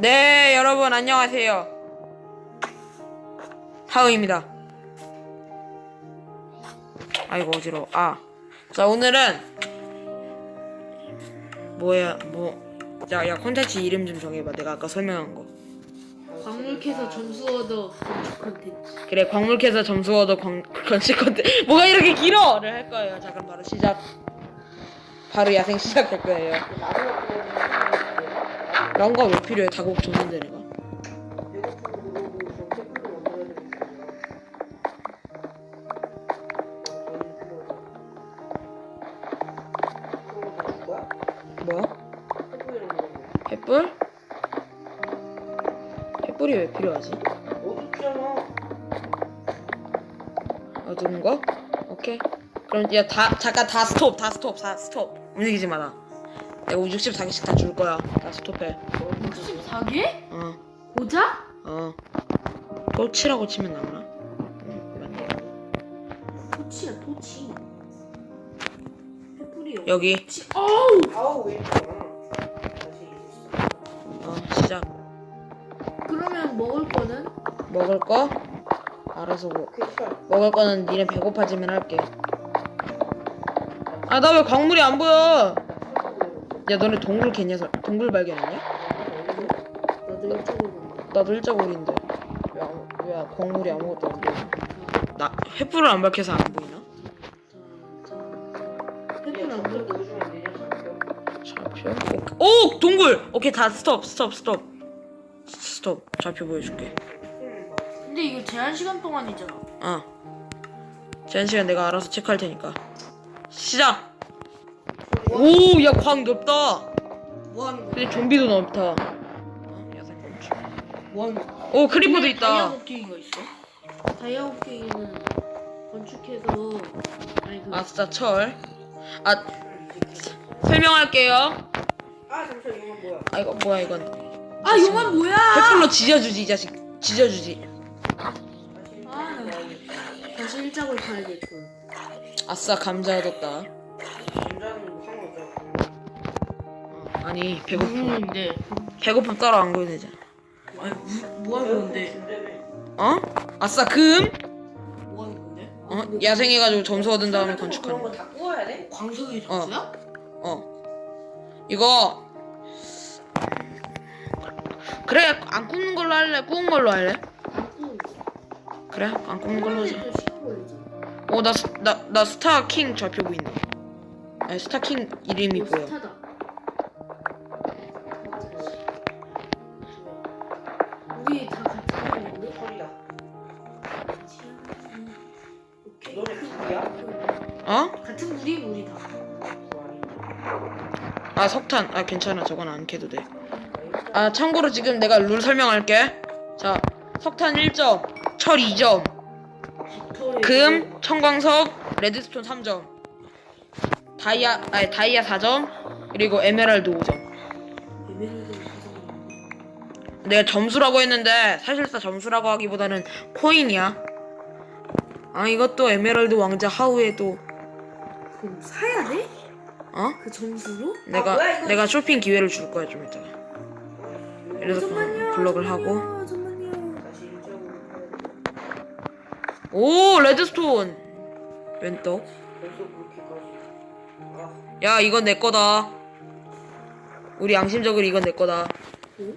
네, 여러분 안녕하세요. 하우입니다. 아이고 어지러워. 아, 자 오늘은 뭐야 뭐. 야, 야 콘텐츠 이름 좀 정해 봐. 내가 아까 설명한 거. 광물 캐서 점수 얻어 건축 컨텐츠 그래, 광물 캐서 점수 얻어 광, 건식 콘텐츠. 뭐가 이렇게 길어!를 할 거예요. 자, 그럼 바로 시작. 바로 야생 시작할 거예요. 랑가 왜 필요해? 줬는데 내가. 뭐야? 횃불? 횃불이 왜 필요하지? 어두운 거? 오케이. 그럼 야 다 잠깐 다 스톱 다 스톱 다 스톱 움직이지 마라. 내가 64개씩 다 줄 거야. 다 스톱해. 64개? 어 고자? 어. 토치라고 치면 나오나? 응, 맞네. 토치야 토치 횃불이 여기 없지 어우 아우 왜 이러나? 다시 어 시작. 그러면 먹을 거는? 먹을 거 알아서 뭐 크리스탈 먹을 거는 니네 배고파지면 할게. 아 나 왜 광물이 안 보여? 야 너네 동굴 개냐서 동굴 발견했냐? 나도 간다 나도 일자골인데 왜, 아무- 왜 광물이 아무것도 안 보여? 나 횃불을 안 밝혀서 안 보이나? 횃불 안 들고 넣어주면 안 되냐? 좌표? 오, 오 동굴! 오케이 다 스톱 스톱 스톱 스톱 좌표 보여줄게 근데 이거 제한 시간 동안이잖아 어 제한 시간 내가 알아서 체크할 테니까 시작! 오 야 광 넓다 뭐 하는 거야? 근데 좀비도 넓다 어? 야생 건축 뭐 하는 거야? 오 크리퍼도 다이아 있다 호킹이가 있어? 다이아 호킹이는 건축해서 아니 그 아싸 철아 설명할게요 아 잠시만 이건 뭐야? 아 이거 뭐야 이건 아 용암 뭐야? 횃불로 지져주지 이 자식 지져주지 아, 다시 일작을 봐야겠군. 아싸 감자 얻었다 아니 배고픔 배고픈데. 배고픔 따로 안 보여야 되잖아 아니 뭐, 뭐 하는 건데? 어? 아싸 금? 뭐 하는 건데? 어? 야생해가지고 점수 얻은 다음에 건축하는 그런 거. 거다 구워야 돼? 광석이 점수야? 어. 이거 그래 안 굽는 걸로 할래? 구운 걸로 할래? 응. 그래 안 굽는 걸로 하자. 또 식어버리지. 어나 나 나 스타 킹 좌표 보인다. 아니 스타 킹 이름이 보여. 스타다. 너네 누구야? 어? 같은 무리 우리 다. 아 석탄 아 괜찮아 저건 안 캐도 돼. 아 참고로 지금 내가 룰 설명할게. 자 석탄 1점, 철 2점, 깃털에 금, 청광석, 레드스톤 3점, 다이아 아니 다이아 4점, 그리고 에메랄드 5점. 에메랄드 가져가는 내가 점수라고 했는데 사실상 점수라고 하기보다는 코인이야. 아 이것도 에메랄드 왕자 하우에도 그럼 사야 돼? 어? 그 점수로? 내가 뭐야, 이거? 내가 쇼핑 기회를 줄 거야 좀 이따가. 그래서 잠깐만요. 블럭을 하고 잠깐만요, 잠깐만요. 오 레드스톤. 아야 이건 내 거다. 우리 양심적으로 이건 내 거다. 응?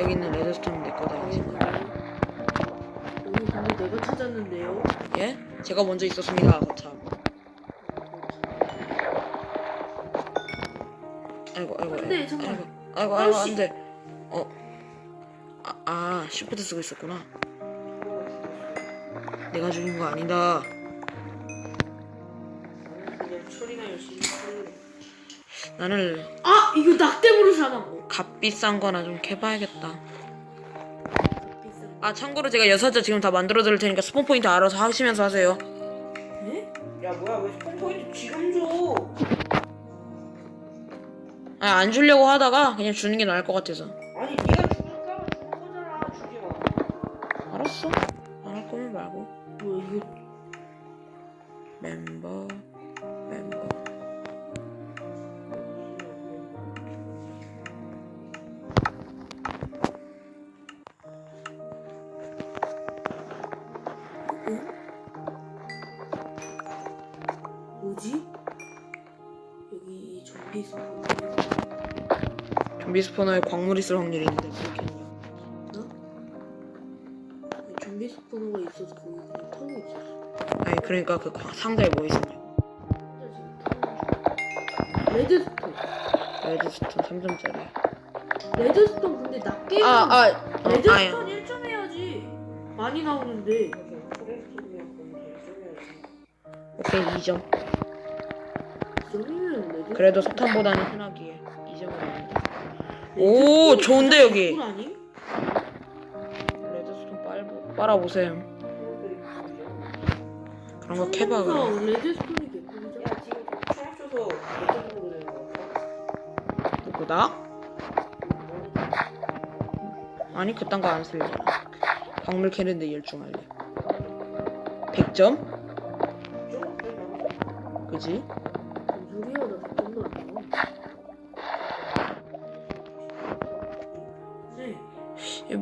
여기 있는 레드스톤은 내 거다. 오늘 찾았는데요. 예? 제가 먼저 있었습니다. 거참. 아이고 아이고. 안 돼, 아이고, 잠깐. 아이고 아이고 아이고 아우씨. 안 돼. 어. 아, 아 시프트 쓰고 있었구나. 내가 죽인 거 아니다. 나는 그냥 처리나 열심히 하는 나는 아 이거 낙대부를 사망고. 값비싼 거나 좀 캐봐야겠다. 아 참고로 제가 여섯자 지금 다 만들어 드릴 테니까 스폰 포인트 알아서 하시면서 하세요. 네? 야 뭐야 왜 스폰 포인트 지금 줘? 아, 안 주려고 하다가 그냥 주는 게 나을 것 같아서. 뭐지? 여기 이 좀비 스폰 좀비 스포너에 광물 있을 확률이 있는데 그렇겠냐 좀비 스포너가 있어서 거기 그냥 타고 있었어. 아니 그러니까 그 광- 상자에 뭐 있었냐 혼자 지금. 레드스톤. 레드스톤 3점짜리 레드스톤 근데 낮게 아 아 어, 아니 레드스톤 1점 해야지. 많이 나오는데. 오케이 2점 점이면 레드. 그래도 석탄보다는 흔하기에 2점을 합니다 오, 좋은데, 여기. 레드스톤 빨고 빨아보셈 그런 거 캐봐 그럼 레드스톤이 개꿀이잖아. 야 지금 총 줘서 몇 정도 되는 거 같아? 누구다? 아니 그딴 거 안 쓸잖아 광물 캐는데 열중할래 100점? 좀? 그지?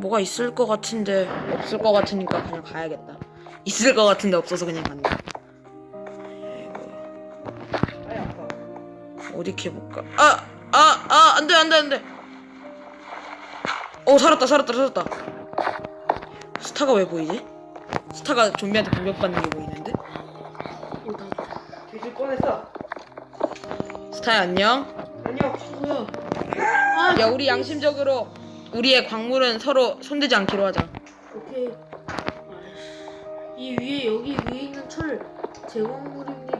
뭐가 있을 것 같은데 없을 것 같으니까 그냥 가야겠다 있을 것 같은데 없어서 그냥 간다 어디 캐볼까 아! 아! 아! 안 돼 안 돼 안 돼 어 살았다 살았다 살았다 스타가 왜 보이지? 스타가 좀비한테 공격받는 게 보이는데? 뒤질 꺼냈어 스타야 안녕 안녕 뭐야? 아, 야 우리 양심적으로 우리의 광물은 서로 손대지 않기로 하자 오케이. 아이씨. 이 위에 여기 위에 있는 철 제광물입니다.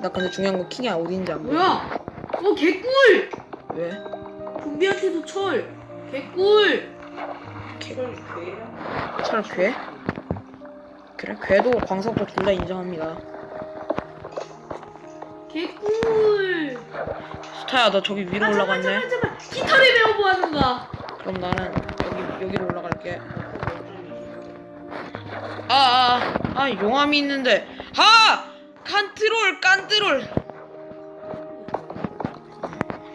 나 근데 중요한 건 킹이 어딘지 안 보여 뭐야? 어 개꿀! 왜? 좀비한테도 철. 개꿀. 철 괴? 그래 괴도 광석도 둘 다 인정합니다 개꿀. 스타야 너 저기 위로 아, 잠깐, 올라갔네 잠깐, 잠깐. 깃털이 배워보았는가? 그럼 나는 여기 여기로 올라갈게. 아아아 아, 아, 용암이 있는데. 아 칸트롤 깐트롤.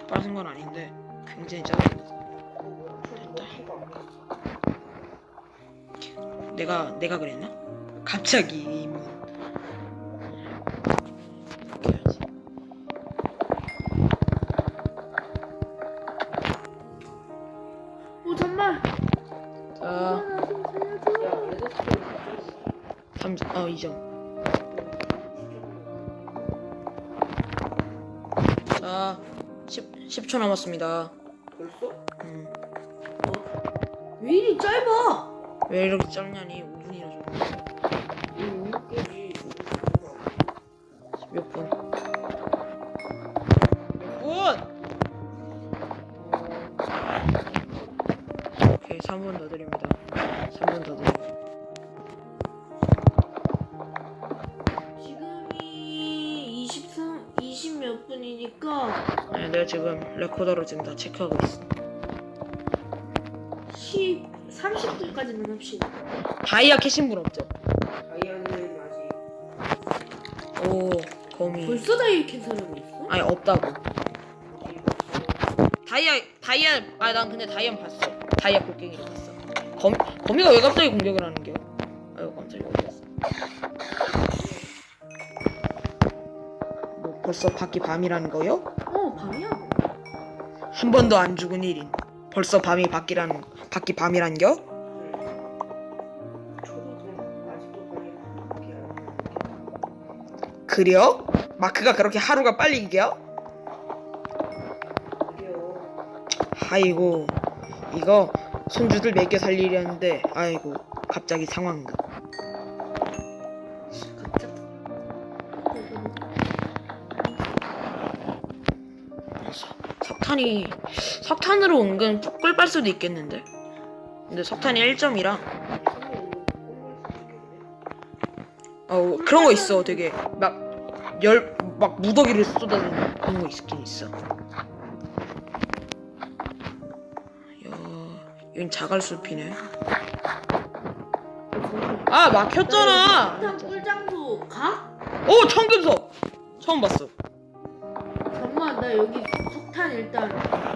빠진 건 아닌데 굉장히 작아. 됐다. 내가 내가 그랬나? 갑자기 2점 자 10, 10 초 남았습니다 벌써? 음. 왜 이리 짧아? 왜 이렇게 짧냐니 내가 지금 레코더로 지금 다 체크하고 있어 10, 30분까지는 합시다. 다이아 캐신 분 없죠? 다이아는 아직 오 거미. 벌써 다이캔 사람이 있어? 아니 없다고. 다이아 다이아 아 난 근데 다이아 봤어. 다이아 곡괭이를 봤어. 거미 거미가 왜 갑자기 공격을 하는겨 아이고 깜짝이야. 어디갔어? 뭐 벌써 밖이 밤이라는 거요? 어, 밤이야. 한 번도 안 죽은 일인 벌써 밤이 밖이라는 밖이 밤이란겨? 그려? 마크가 그렇게 하루가 빨리 이겨? 그래요 아이고 이거 손주들 먹여 살리려는데 아이고 갑자기 상황극 석탄이 석탄으로 은근 꿀 빨 수도 있겠는데? 근데 석탄이 1점이라. 어 그런 거 있어 되게. 막 열 막 무더기를 쏟아내는 그런 거 있긴 있어. 야 여긴 자갈숲이네. 아 막혔잖아. 일단 꿀장소 가? 오 청금석. 처음 봤어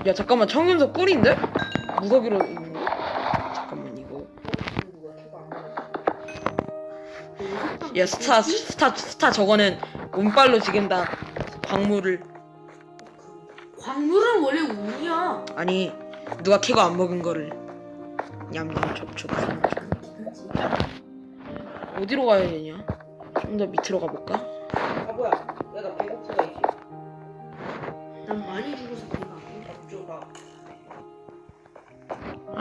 야 잠깐만 청금석 꿀인데? 무더기로 있는 거? 잠깐만 이거 야 스타 스타 스타 저거는 운빨로 지금 다 광물을 광물은 원래 운이야. 아니 누가 캐고 안 먹은 거를 냠냠 촉촉 어디로 가야 되냐? 좀 더 밑으로 가볼까? 아 뭐야? 내가 배고프다 이제. 난 많이 죽어서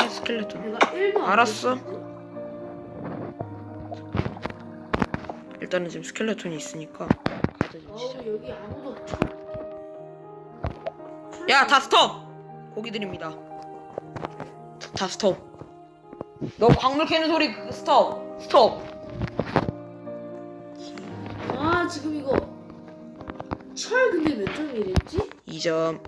아 스켈레톤 배가 1도 안 알았어. 일단은 지금 스켈레톤이 있으니까 어우 여기 아무도 없죠. 야 다 스톱! 고기 드립니다 다 스톱 너 광물 캐는 소리 그거 스톱 스톱 아 지금 이거 철 근데 몇 점이랬지? 2점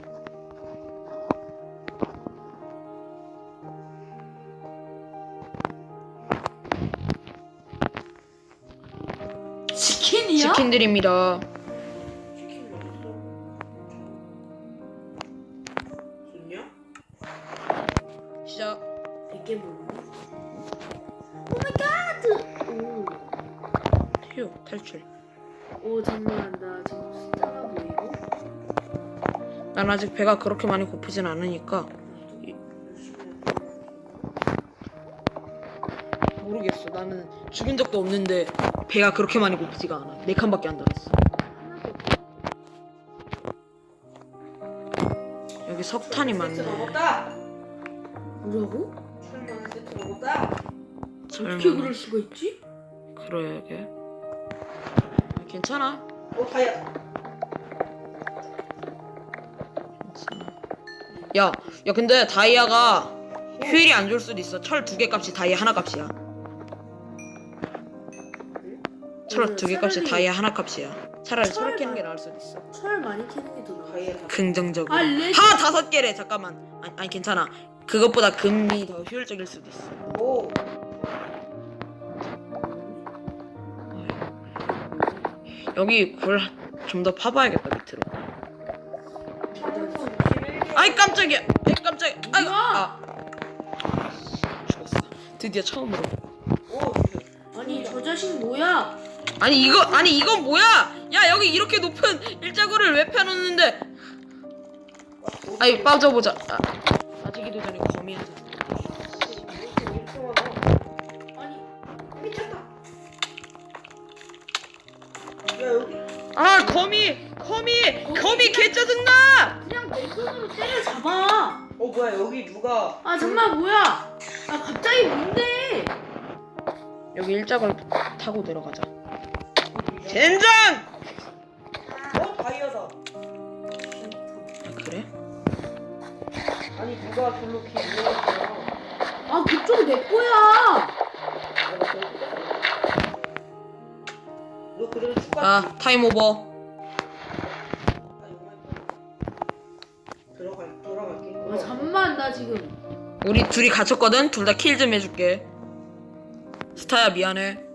치킨이야? 치킨 드립니다 치킨 어딨어? 좋냐? 시작 100개 먹네. 오마이갓! 오. 휴 탈출 오 잠깐만 나 지금 숫자가 보이고 난 아직 배가 그렇게 많이 고프진 않으니까 모르겠어 나는 죽은 적도 없는데 배가 그렇게 많이 고프지가 않아 네 칸밖에 안 달았어 여기 석탄이 많네 먹었다. 뭐라고? 철만 세트 먹었다. 설마 어떻게 그럴 수가 있지? 그러게 괜찮아 어 다이아. 괜찮아 야, 야 근데 다이아가 효율이 안 좋을 수도 있어 철 두 개 값이 다이아 하나 값이야 철두개 값이 차라리- 다이아 하나 값이야 차라리 철을 철 캐는 게 나을 수도 있어 철 많이 캐는 게 더 나아 다이아 다. 긍정적으로 아, 레드- 하 다섯 개래 잠깐만 아니, 아니 괜찮아 그것보다 금이 더 효율적일 수도 있어 오. 여기 굴 좀 더 파봐야겠다 밑으로 철문 61개. 아이 깜짝이야 아이 깜짝이야 아이고? 아 죽었어 드디어 처음으로 오. 아니 저 자식 뭐야? 아니 이거 아니 이건 뭐야? 야 여기 이렇게 높은 일자구를 왜 펴놓는데? 아이 빠져보자. 아, 빠지기도 전에 거미한테 아니. 아 거미 거미 거미 개 짜증나! 그냥 맨손으로 때려 잡아. 어 뭐야 여기 누가? 아 정말 뭐야? 아 갑자기 뭔데? 여기 일자구를 타고 내려가자 젠장 어 다이아다. 아, 그래 아니 누가 별로 기 올라갔잖아. 아 그쪽 내 거야 너 그래도 축가. 아 타임 오버 들어갈 돌아갈게. 아 잠만 나 지금 우리 둘이 갇혔거든 둘 다 킬 좀 해줄게 스타야 미안해.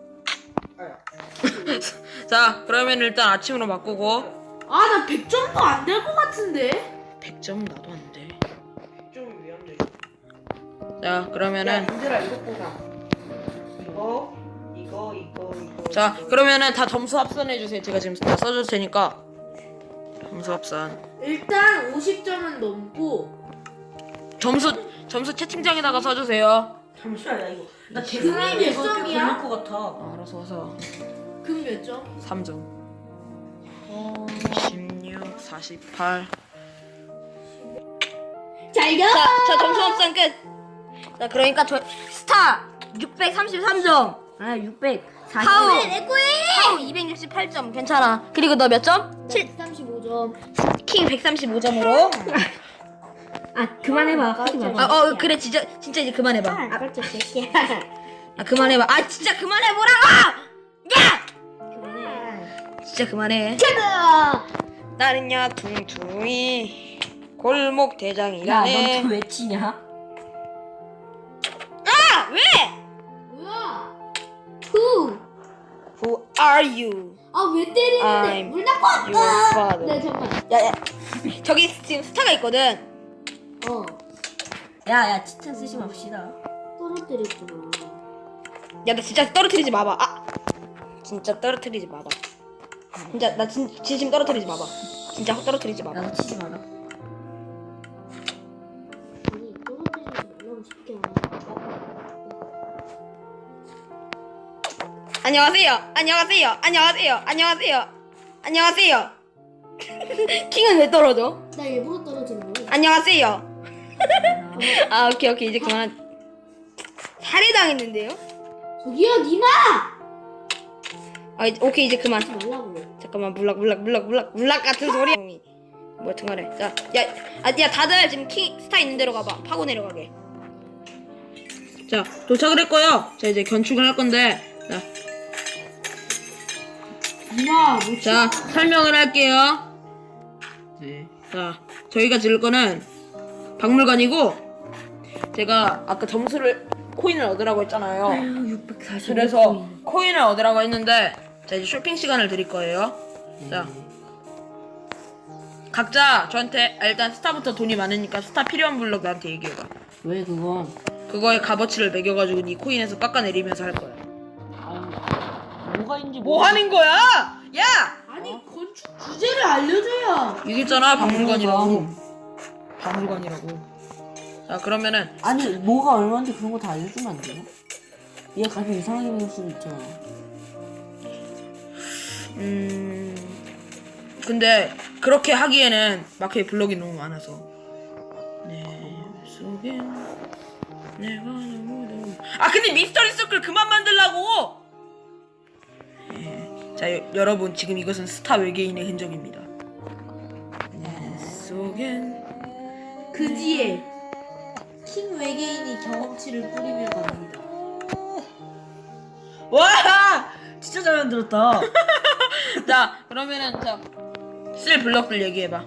자 그러면 일단 아침으로 바꾸고 아 나 100점도 안 될 것 같은데 100점 나도 안 돼 좀 위험해. 자 야 그러면은 인들아 이거 보자. 이거 이거 이거 이거. 자 이거. 그러면은 다 점수 합산해 주세요 제가 지금 다 써줄 테니까 점수 합산 일단 50점은 넘고 점수 점수 채팅창에다가 써주세요 잠시만 야 이거. 나 금이 몇 점이야? 것 같아. 아, 알아서 와서 금 몇 점? 3점 어... 16 48 자, 자 점수 합산 끝. 자, 그러니까 저 스타 633점. 아, 600. 하우. 하우 268점. 괜찮아. 그리고 너 몇 점? 7 35점 킹 135점으로. 아, 그만해봐. 하지 마. 아, 어, 그래, 진짜, 진짜 이제 그만해 봐. 아깝죠 새끼야 아, 그만해 봐. 아, 진짜 그만해 보라고! 야! 진짜 그만해. 나는야 퉁퉁이 골목 대장이라네 왜 치냐? 아! 왜? 뭐야 후. Who are you? 아 왜 때리는데 I'm 물 닦고 Your father 네 잠깐 야, 야. 저기 지금 스타가 있거든. 어 야, 야, 치튼 쓰지 맙시다. 떨어뜨렸구나 야 나 진짜 떨어뜨리지 마봐 아 진짜 떨어뜨리지 마봐 진짜 나 진, 진심 떨어뜨리지 마봐. 진짜 떨어뜨리지 마. 나도 치지 마라. 아니 쉽게 안녕하세요. 안녕하세요. 안녕하세요. 안녕하세요. 안녕하세요. 킹은 왜 떨어져? 나 일부러 떨어지는 거야. 안녕하세요. 아 오케이 오케이 이제 그만. 살해당했는데요? 저기요 니마 아 이제, 오케이 이제 그만. 잠깐만 물락 물락 물락 물락 물락 같은 소리. 뭐 여튼간에 자야야 다들 지금 킹 스타 있는 데로 가봐. 파고 내려가게. 자 도착을 했고요. 자 이제 건축을 할 건데 자, 니마 뭐자 설명을 할게요. 네. 자 저희가 지을 거는 박물관이고 제가 아까 점수를 코인을 얻으라고 했잖아요. 640. 그래서 코인을 얻으라고 했는데 자 이제 쇼핑 시간을 드릴 거예요. 자 각자 저한테 아, 일단 스타부터 돈이 많으니까 스타 필요한 블록 나한테 얘기해봐. 왜 그건? 그거에 값어치를 매겨가지고 네 코인에서 깎아내리면서 할 거야. 아, 뭐가 있는지 뭐 하는 거야? 야! 아니 건축 주제를 알려줘야. 여기 있잖아 박물관이라고. 박물관이라고. 자 그러면은 아니 뭐가 얼마인지 그런 거 다 알려주면 안 돼요? 얘가 가끔 이상하게 먹을 수도 있잖아. 음 근데 그렇게 하기에는 마크에 블럭이 너무 많아서 내 속엔 내가 너무 너무 아 근데 미스터리 서클 그만 만들라고 예. 자 여, 여러분 지금 이것은 스타 외계인의 흔적입니다 내 속엔 그 뒤에 킹 외계인이 경험치를 뿌리며 갑니다. 와! 진짜 잘 만들었다. 자 그러면은 자쓸 블럭들 얘기해봐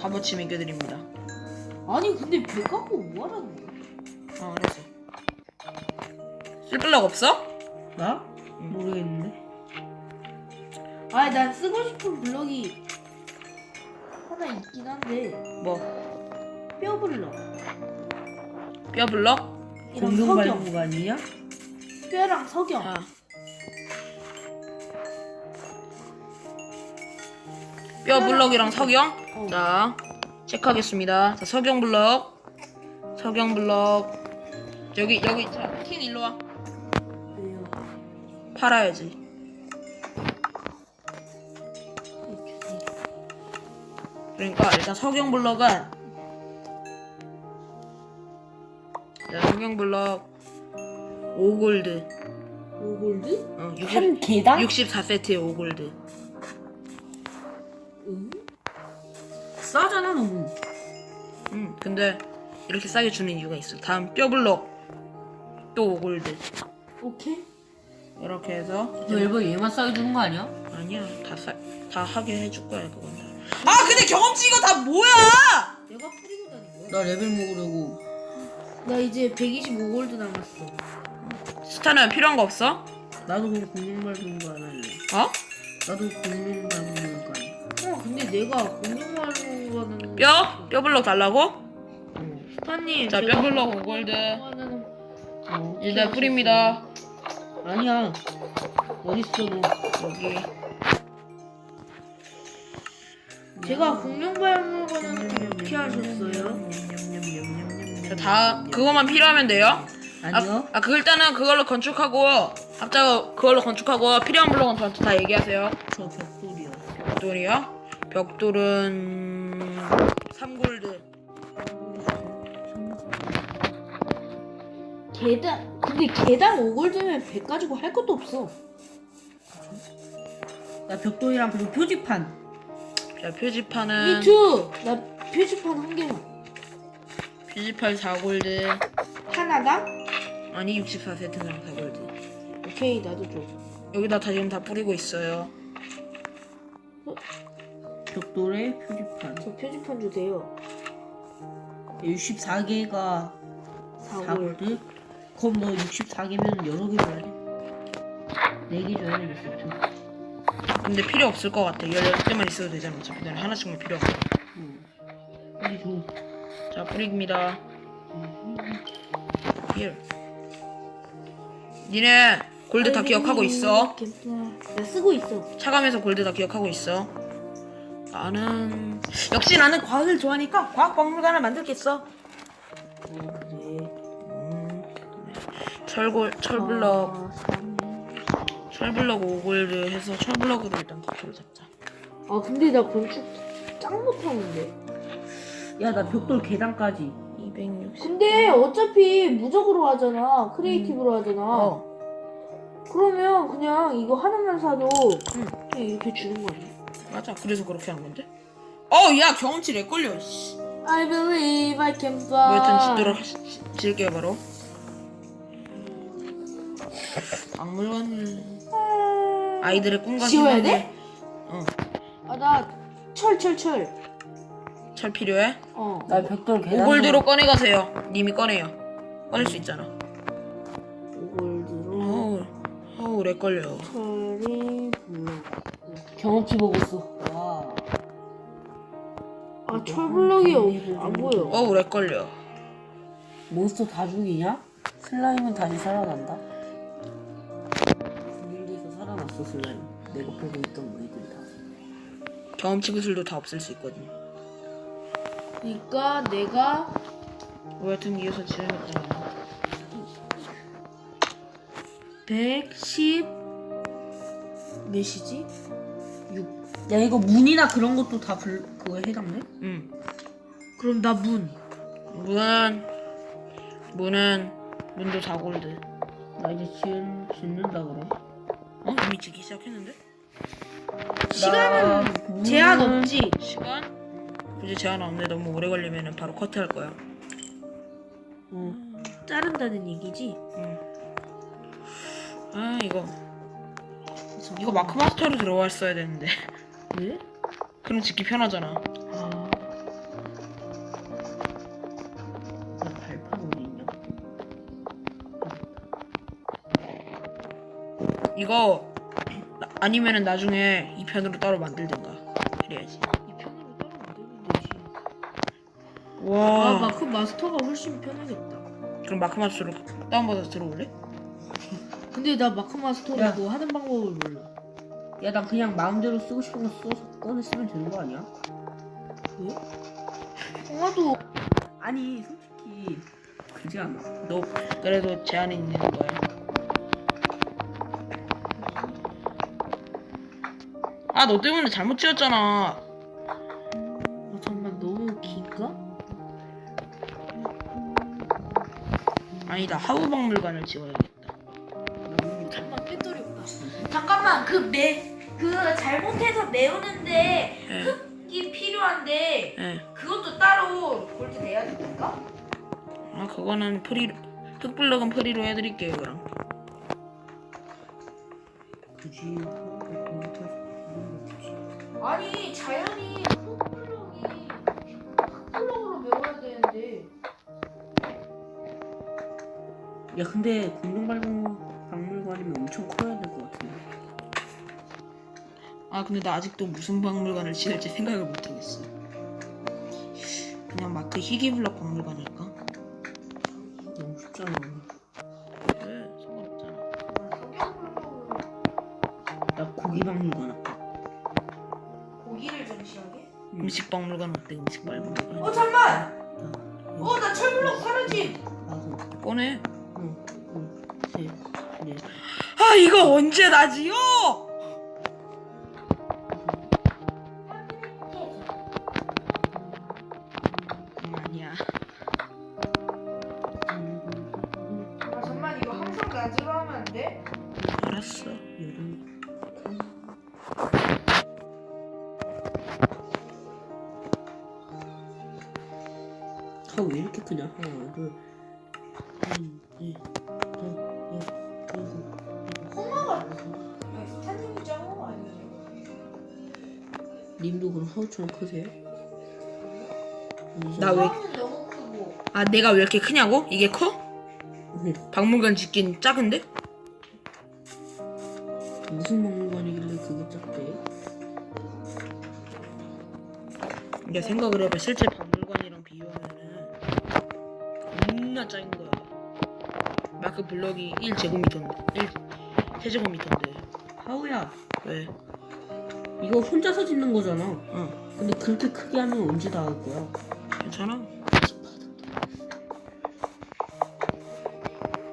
값어치 매겨드립니다 아니 근데 배 갖고 뭐하라는 거야? 어 알았어 쓸 블럭 없어? 나? 모르겠는데. 아니 난 쓰고 싶은 블럭이 하나 있긴 한데 뭐 뼈 블럭. 뼈 블럭? 이랑 공룡 석영. 발굴관이야? 뼈랑 석영. 자 뼈 블럭이랑 석영? 어. 자 체크하겠습니다 자 석영 블럭 석영 블럭 여기 여기 자킹 일로 와? 팔아야지 그러니까 일단 석영 블럭은 자, 석영 블럭 5골드 5골드? 어, 60, 한 개당? 64세트에 5골드 싸잖아 너무. 음, 근데 이렇게 싸게 주는 이유가 있어 다음 뼈 블럭 또 5골드 오케이. 이렇게 해서 너 일본 얘만 싸게 주는 거 아니야? 아니야 다, 사, 다 하게 해줄 거야 그건 다. 아 근데 경험치 이거 다 뭐야 내가 뿌리고 다닌 거야? 나 레벨 먹으려고. 나 이제 125골드 남았어. 스타는 필요한 거 없어? 나도 그냥 공룡 발굴관 할래. 어? 나도 공룡 발굴관. 어 근데 내가 공룡말로는 뼈? 뼈 블럭 달라고? 응. 스타님 자, 제가 뼈 블럭 5골드 공룡하는 어. 일단 뿌립니다 아니야. 어딨어 너? 여기 제가 공룡 발물관은 어떻게 하셨어요? 자, 다 그거만 필요하면 돼요 아니요. 아, 아 그 일단은 그걸로 건축하고 앞자가 그걸로 건축하고 필요한 블럭은 저한테 다 얘기하세요 저 벽돌이요. 벽돌이요? 벽돌은 3골드 개당 근데 개당 5골드면 100 가지고 할 것도 없어. 나 벽돌이랑 그리고 표지판. 자 표지판은 미투 나 표지판 한 개만 표지판 4골드 하나당? 아니 64세트랑 4골드 오케이 나도 줘. 여기다 다 지금 다 뿌리고 있어요 벽돌에 표지판. 저 표지판 주세요. 64개가 4골. 4골드? 그럼 너 64개면 여러 개 줘야 돼. 4개 줘야 돼, 세트. 근데 필요 없을 것 같아 16개만 있어도 되잖아 어차피 난 하나씩만 필요 없어 응. 빨리 줘. 자 뿌립니다 here 니네 골드 다 기억하고 있어. 나 쓰고 있어. 차감해서 골드 다 기억하고 있어. 나는 역시 나는 과학을 좋아하니까 과학 박물관을 만들겠어. 음, 철골 철블럭 철블럭 5골드 해서 철블럭으로 일단 기초를 잡자. 아 근데 나 건축 짱 못하는데. 야 나 벽돌 계단까지 260. 근데 어차피 무적으로 하잖아. 크리에이티브로 하잖아. 어. 그러면 그냥 이거 하나만 사도 그냥 이렇게 주는 거 아니야? 맞아. 그래서 그렇게 하는 건데. 어, 야 경험치 렉 걸려. 씨. I believe I can fly. 뭐 여튼 짓도록 지- 지을게요 바로. 박물관을 아이들의 꿈과 지워야 돼? 어. 아나 철철 철. 철 필요해? 어. 나 벽돌 계단 5골드로 꺼내 가세요. 님이 꺼내요. 꺼낼 수 있잖아. 골드로 어우, 어우 렉 걸려. 철이 블록. 경험치 먹었어 와 아 철블럭이 없- 안 보여. 어우 렉 걸려. 몬스터 다 죽이냐? 슬라임은 다시 살아난다 분리돼서 살아났어 슬라임 내가 보고 있던 너희들 다 경험치 구슬도 다 없앨 수 있거든. 그러니까 내가 뭐 여튼 이어서 지어냈잖아. 110 몇이지? 야 이거 문이나 그런 것도 다 불, 그거에 해당돼? 응. 그럼 나 문. 문은 문은 문도 4골드. 나 이제 지은, 짓는다 그럼 어 이미 짓기 시작했는데? 시간은 나 제한 없지. 시간? 굳이 제한 없는데 너무 오래 걸리면 바로 커트할 거야. 응. 자른다는 얘기지. 응. 아 이거 이거 마크 마스터로 들어왔어야 되는데. 왜? 그럼 짓기 편하잖아. 아. 나 발판 어디 있냐 이거 나- 아니면은 나중에 이 편으로 따로 만들든가 그래야지. 이 편으로 따로 만들면 되지. 아 와. 마크 마스터가 훨씬 편하겠다. 그럼 마크 마스터로 다운받아서 들어올래? 근데 나 마크 마스터로 야. 뭐 하는 방법을 몰라. 야 나 그냥 마음대로 쓰고 싶은 거 써서 꺼내 쓰면 되는 거 아니야? 홍아도 아니 솔직히 그지 않아 너 그래도 제한이 있는 거야. 아 너 때문에 잘못 지었잖아. 어, 잠만 너무 긴가? 아니다 하우 박물관을 지어야겠다. 잠깐만 그매그 잘못해서 메우는데 예, 흙이 필요한데 예. 그것도 따로 골드 내야 됩니까? 아 그거는 프리 흑블럭은 프리로 해드릴게요 그럼. 굳이 아니 자연이 흙블럭이 흙블럭으로 메워야 되는데 야 근데 공룡발견 아 근데 나 아직도 무슨 박물관을 지을지 생각을 못하겠어. 그냥 마크 희귀블럭 박물관일까? 너무 쉽잖아 그래 상관없잖아. 나 고기 박물관 할까 고기를 전시하게? 음식 박물관 어때? 음식 박물관. 어 잠만! 나어나 철블럭! 나도 꺼내. 응응셋넷 아 이거 언제 나지 크냐 하나 둘 작은 거 아니에요? 님도 그럼 하우처럼 크세요? 나 왜? 콩마는 너무 크고 아 내가 왜 이렇게 크냐고? 이게 커? 왜? 박물관 짓긴 작은데? 무슨 박물관이길래 그게 작대? 이게 생각을 해봐. 실제 겁나 작은 거야. 마크 블럭이 1제곱미터인데 1 세제곱미터인데. 하우야. 왜? 이거 혼자서 짓는 거잖아. 응. 근데 그렇게 크게 하면 언제 다 할 거야? 괜찮아.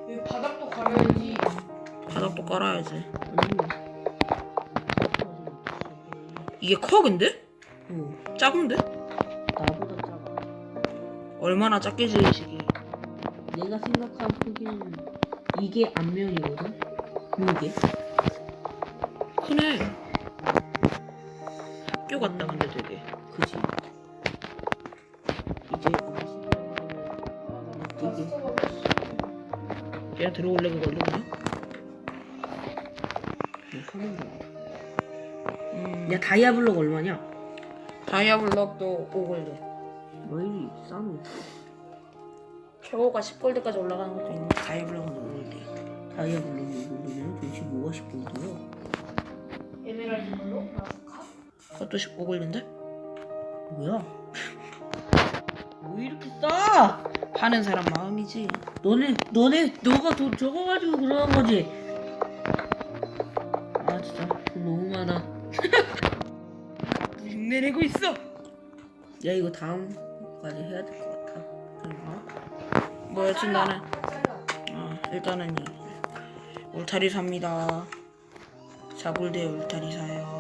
여기 바닥도 가려야지. 바닥도 깔아야지. 이게 커 근데? 어 작은데? 나보다 작아. 얼마나 작게 지으시기 내가 생각한 크기는 이게 앞면이거든? 요게? 크네 학교 같다 근데 되게. 그지? 이제 이게 들어올래 그냥? 하는 거야 음, 야 다이아블럭 얼마냐? 다이아블럭도 5골드 왜 이리 싸노? 최고가 10골드까지 올라가는 것도 있는데 다이아블럭은 5골드야 다이아블럭 이거면 도대체 뭐가 10분이야? 에메랄드로 그것도 15골드인데? 뭐야? 왜 이렇게 싸? 파는 사람 마음이지 너네 너네 너가 돈 적어가지고 그러는 거지? 아 진짜 돈 너무 많아 흉내내고 있어 야 이거 다음까지 해야 될 그런가? 뭐 여튼 나는? 어, 일단은 이 울타리 삽니다. 4골드에 울타리 사요